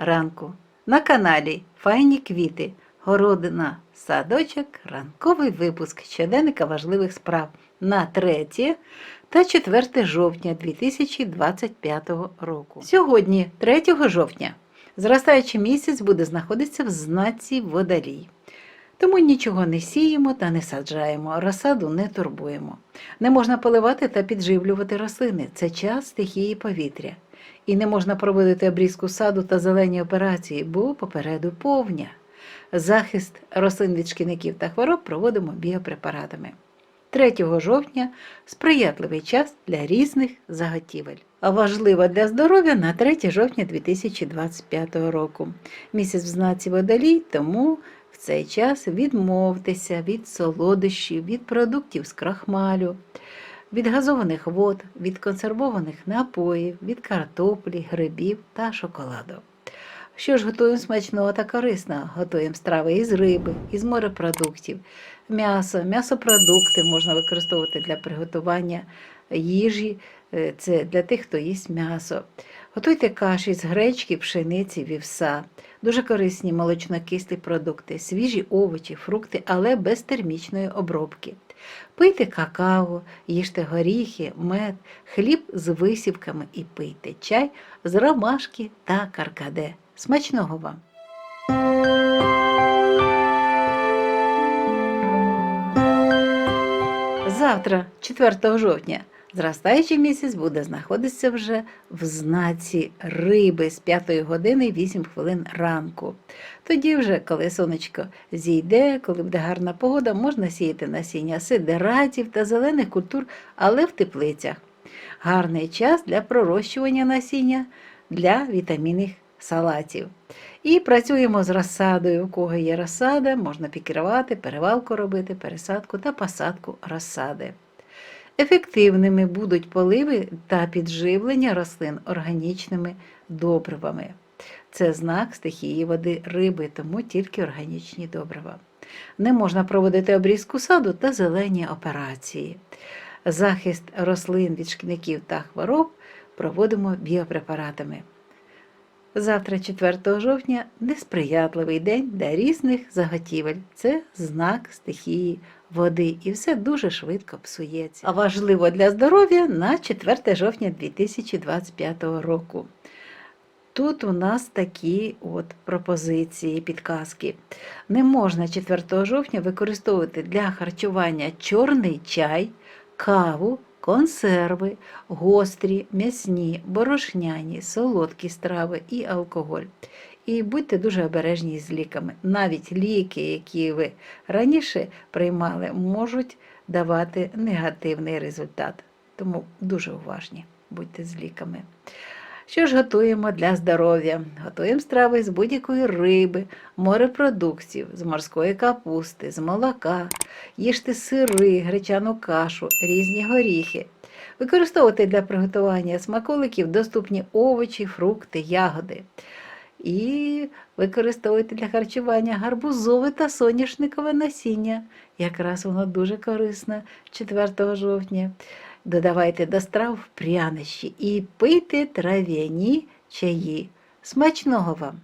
ранку на каналі Файні квіти, городина, садочок, ранковий випуск щоденника важливих справ на 3 та 4 жовтня 2025 року. Сьогодні, 3 жовтня, зростаючий місяць буде знаходитися в знаці водолій. Тому нічого не сіємо та не саджаємо, розсаду не турбуємо. Не можна поливати та підживлювати рослини. Це час стихії повітря. І не можна проводити обрізку саду та зелені операції, бо попереду повня. Захист рослин від шкідників та хвороб проводимо біопрепаратами. 3 жовтня сприятливий час для різних заготівель. А важливо для здоров'я на 3 жовтня 2025 року. Місяць в знаці водолій, тому в цей час відмовтеся від солодощів, від продуктів з крахмалю, від газованих вод, від консервованих напоїв, від картоплі, грибів та шоколаду. Що ж готуємо смачного та корисного? Готуємо страви із риби, із морепродуктів, м'ясо, м'ясопродукти можна використовувати для приготування їжі. Е, Це для тих, хто їсть м'ясо. Готуйте каші з гречки, пшениці, вівса. Дуже корисні молочнокислі продукти, свіжі овочі, фрукти, але без термічної обробки. Пийте какао, їжте горіхи, мед, хліб з висівками і пийте чай з ромашки та каркаде. Смачного вам! Завтра, 4 жовтня, зростаючий місяць буде знаходитися вже в знаці риби з 5 години 8 хвилин ранку. Тоді вже, коли сонечко зійде, коли буде гарна погода, можна сіяти насіння сидератів та зелених культур, але в теплицях. Гарний час для пророщування насіння для вітамінних салатів. І працюємо з розсадою. У кого є розсада, можна пікірувати, перевалку робити, пересадку та посадку розсади. Ефективними будуть поливи та підживлення рослин органічними добривами. Це знак стихії води риби, тому тільки органічні добрива. Не можна проводити обрізку саду та зелені операції. Захист рослин від шкідників та хвороб проводимо біопрепаратами. Завтра, 4 жовтня, несприятливий день для різних заготівель. Це знак стихії води, і все дуже швидко псується. А важливо для здоров'я на 4 жовтня 2025 року. Тут у нас такі от пропозиції, підказки. Не можна 4 жовтня використовувати для харчування чорний чай, каву, консерви, гострі, м'ясні, борошняні, солодкі страви і алкоголь. І будьте дуже обережні з ліками. Навіть ліки, які ви раніше приймали, можуть давати негативний результат. Тому дуже уважні будьте з ліками. Що ж готуємо для здоров'я? Готуємо страви з будь-якої риби, морепродуктів, з морської капусти, з молока, їжте сири, гречану кашу, різні горіхи. Використовуйте для приготування смаколиків доступні овочі, фрукти, ягоди. І використовуйте для харчування гарбузове та соняшникове насіння. Якраз воно дуже корисне 4 жовтня. Додавайте до страв прянощі і пийте трав'яні чаї. Смачного вам!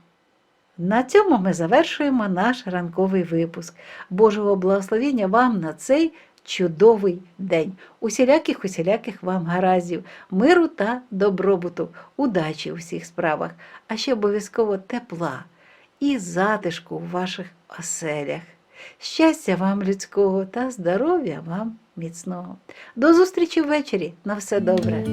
На цьому ми завершуємо наш ранковий випуск. Божого благословення вам на цей чудовий день. Усіляких усіляких вам гараздів, миру та добробуту, удачі у всіх справах, а ще обов'язково тепла і затишку у ваших оселях. Щастя вам людського та здоров'я вам міцного. До зустрічі ввечері. На все добре.